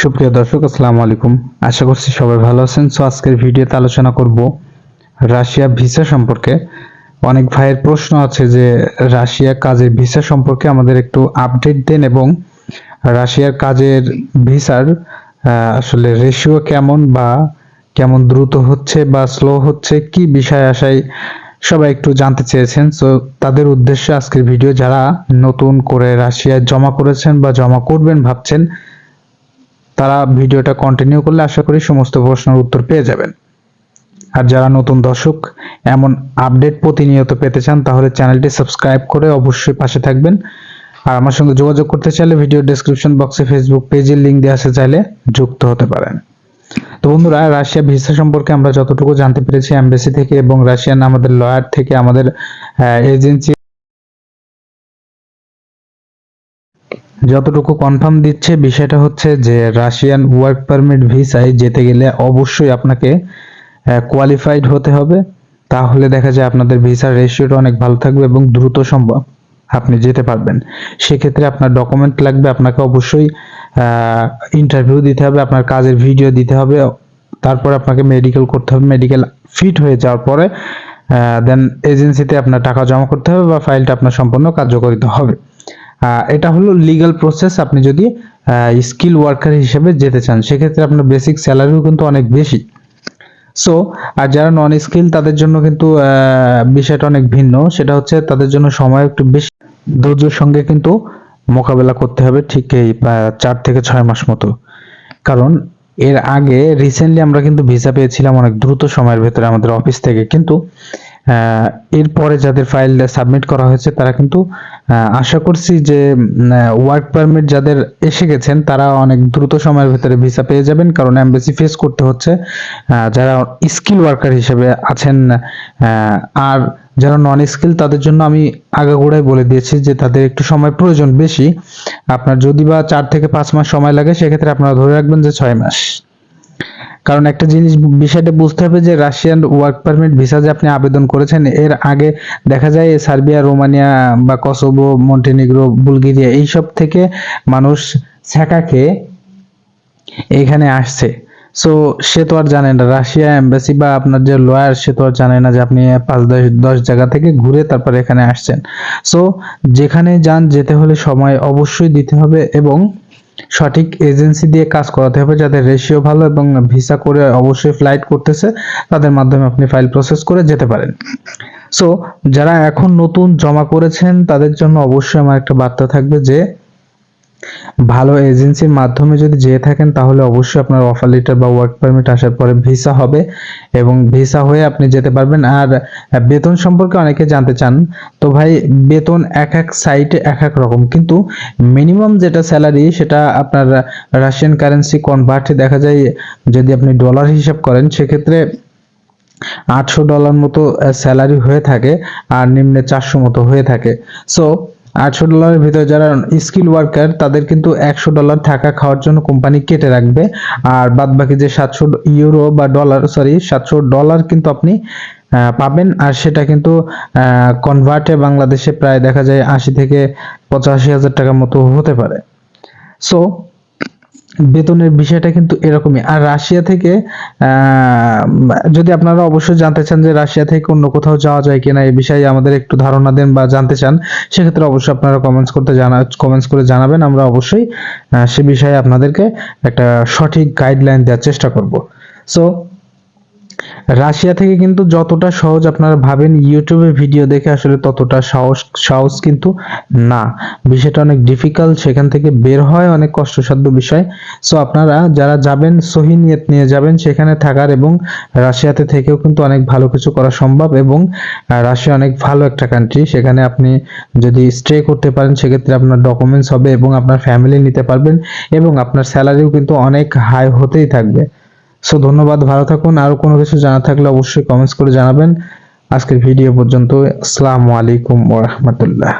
সুপ্রিয় দর্শক, আসসালামু আলাইকুম। আশা করছি সবাই ভালো আছেন। সো আজকের ভিডিওতে আলোচনা করব রাশিয়া ভিসা সম্পর্কে। অনেক ভাইয়ের প্রশ্ন আছে যে, রাশিয়া কাজের ভিসা সম্পর্কে আমাদের একটু আপডেট দেন এবং রাশিয়ার কাজের ভিসার আসলে রেশিও কেমন বা কেমন দ্রুত হচ্ছে বা স্লো হচ্ছে, কি বিষয় আশায় সবাই একটু জানতে চেয়েছেন। সো তাদের উদ্দেশ্যে আজকের ভিডিও যারা নতুন করে রাশিয়ায় জমা করেছেন বা জমা করবেন ভাবছেন তারা ভিডিওটা কন্টিনিউ করলে আশা করি সমস্ত প্রশ্নের উত্তর পেয়ে যাবেন। আর যারা নতুন দর্শক, এমন আপডেট প্রতিনিয়ত পেতে চান, তাহলে চ্যানেলটি সাবস্ক্রাইব করে অবশ্যই পাশে থাকবেন। আর আমার সঙ্গে যোগাযোগ করতে চাইলে ভিডিও ডেসক্রিপশন বক্সে ফেসবুক পেজের লিংক দেওয়া আছে, চাইলে যুক্ত হতে পারেন। তো বন্ধুরা, রাশিয়া ভিসা সম্পর্কে আমরা যতটুকু জানতে পেরেছি এমবেসি থেকে এবং রাশিয়ান আমাদের লয়ার থেকে আমাদের এজেন্সি যতটুকু কনফার্ম দিচ্ছে বিষয়টা হচ্ছে যে রাশিয়ান ওয়ার্ক পারমিট ভিসায় যেতে গেলে অবশ্যই আপনাকে কোয়ালিফাইড হতে হবে। তাহলে দেখা যায় আপনাদের ভিসার রেশিওটা অনেক ভালো থাকবে এবং দ্রুত সম্ভব আপনি যেতে পারবেন। সেক্ষেত্রে আপনার ডকুমেন্ট লাগবে, আপনাকে অবশ্যই ইন্টারভিউ দিতে হবে, আপনার কাজের ভিডিও দিতে হবে, তারপর আপনাকে মেডিকেল করতে হবে। মেডিকেল ফিট হয়ে যাওয়ার পরে দেন এজেন্সিতে আপনার টাকা জমা করতে হবে বা ফাইলটা আপনার সম্পূর্ণ কার্যকরিত হবে। এটা হলো লিগ্যাল প্রসেস আপনি যদি স্কিল ওয়ার্কার হিসেবে যেতে চান, সেক্ষেত্রে আপনার বেসিক স্যালারিও কিন্তু অনেক বেশি। সো আর যারা নন স্কিল তাদের জন্য কিন্তু বিষয়টা অনেক ভিন্ন। সেটা হচ্ছে তাদের জন্য সময় একটু বেশি। ধৈর্যের সঙ্গে কিন্তু মোকাবেলা করতে হবে ঠিক এই চার থেকে ছয় মাস মতো। কারণ এর আগে রিসেন্টলি আমরা কিন্তু ভিসা পেয়েছিলাম অনেক দ্রুত সময়ের ভেতরে আমাদের অফিস থেকে। কিন্তু এরপরে যাদের ফাইল সাবমিট করা হয়েছে, তারা কিন্তু আশা করছি যে ওয়ার্ক পারমিট যাদের এসে গেছেন, তারা অনেক দ্রুত সময়ের ভেতরে ভিসা পেয়ে যাবেন, কারণ এমবেসি ফেস করতে হচ্ছে। যারা স্কিল ওয়ার্কার হিসেবে আছেন আর যারা নন স্কিল তাদের জন্য আমি আগাগোড়াই বলে দিয়েছি যে, তাদের একটু সময় প্রয়োজন বেশি। আপনার যদি বা চার থেকে পাঁচ মাস সময় লাগে, সেক্ষেত্রে আপনারা ধরে রাখবেন যে, ছয় মাস। কারণ একটা জিনিস বিষয়টা বুঝতে হবে যে রাশিয়ান ওয়ার্ক পারমিট ভিসা যে আপনি আবেদন করেছেন, এর আগে দেখা যায় সার্বিয়া, রোমানিয়া বা কসোভো, মন্টেনিগ্রো, বুলগেরিয়া এইসব থেকে মানুষ ছ্যাঁকাকে এখানে আসছে। সো সে তো আর জানে না, রাশিয়া এম্বাসি বা আপনার যে লয়ার সে তো আর জানে না যে আপনি পাঁচ দশ দশ জায়গা থেকে ঘুরে তারপর এখানে আসছেন। সো যেখানে যান যেতে হলে সময় অবশ্যই দিতে হবে এবং সঠিক এজেন্সি দিয়ে কাজ করাতে হবে যাদের রেশিও ভালো এবং ভিসা করে অবশ্যই ফ্লাইট করতেছে, তাদের মাধ্যমে আপনি ফাইল প্রসেস করে যেতে পারেন। সো যারা এখন নতুন জমা করেছেন, তাদের জন্য অবশ্যই আমার একটা বার্তা থাকবে যে ভালো এজেন্সির মাধ্যমে যদি যেয়ে থাকেন, তাহলে অবশ্যই আপনার অফার লেটার বা ওয়ার্ক পারমিট আসার পরে ভিসা হবে এবং ভিসা হয়ে আপনি যেতে পারবেন। আর বেতন সম্পর্কে অনেকে জানতে চান। তো ভাই, বেতন এক এক সাইটে এক এক রকম। কিন্তু মিনিমাম যেটা স্যালারি সেটা আপনার রাশিয়ান কারেন্সি কনভার্টে দেখা যায়, যদি আপনি ডলার হিসাব করেন, সেক্ষেত্রে আটশো ডলার মতো স্যালারি হয়ে থাকে আর নিম্নে চারশো মতো হয়ে থাকে। সো আটশো ডলারের ভিতরে যারা স্কিল ওয়ার্কার তাদের কিন্তু একশো ডলার থাকা খাওয়ার জন্য কোম্পানি কেটে রাখবে। আর বাদ বাকি যে সাতশো ইউরো বা ডলার সরি সাতশো ডলার কিন্তু আপনি পাবেন। আর সেটা কিন্তু কনভার্টে বাংলাদেশে প্রায় দেখা যায় আশি থেকে পঁচাশি হাজার টাকার মতো হতে পারে। সো বেতনের বিষয়টা কিন্তু এরকমই। আর রাশিয়া থেকে যদি আপনারা অবশ্যই জানতে চান যে রাশিয়া থেকে অন্য কোথাও যাওয়া যায় কিনা এই বিষয়ে আমাদের একটু ধারণা দেন বা জানতে চান, সেক্ষেত্রে অবশ্যই আপনারা কমেন্টস করতে জানা কমেন্টস করে জানাবেন। আমরা অবশ্যই সে বিষয়ে আপনাদেরকে একটা সঠিক গাইডলাইন দেওয়ার চেষ্টা করব। সো রাশিয়া থেকে কিন্তু যতটা সহজ আপনারা ভাবেন, ইউটিউবে ভিডিও দেখে আসলে ততটা সাহস সাহস কিন্তু না। বিষয়টা অনেক ডিফিকাল্ট সেখান থেকে বের হয় অনেক কষ্টসাধ্য বিষয়। সো আপনারা যারা যাবেন, সহি নিয়ত নিয়ে যাবেন, সেখানে থাকার এবং রাশিয়াতে থেকেও কিন্তু অনেক ভালো কিছু করা সম্ভব এবং রাশিয়া অনেক ভালো একটা কান্ট্রি সেখানে আপনি যদি স্টে করতে পারেন, সেক্ষেত্রে আপনার ডকুমেন্টস হবে এবং আপনার ফ্যামিলি নিতে পারবেন এবং আপনার স্যালারিও কিন্তু অনেক হাই হতেই থাকবে। সো ধন্যবাদ, ভালো থাকুন। আরও কোনো কিছু জানা থাকলে অবশ্যই কমেন্টস করে জানাবেন। আজকের ভিডিও পর্যন্ত, আসসালামু আলাইকুম ওয়া রাহমাতুল্লাহ।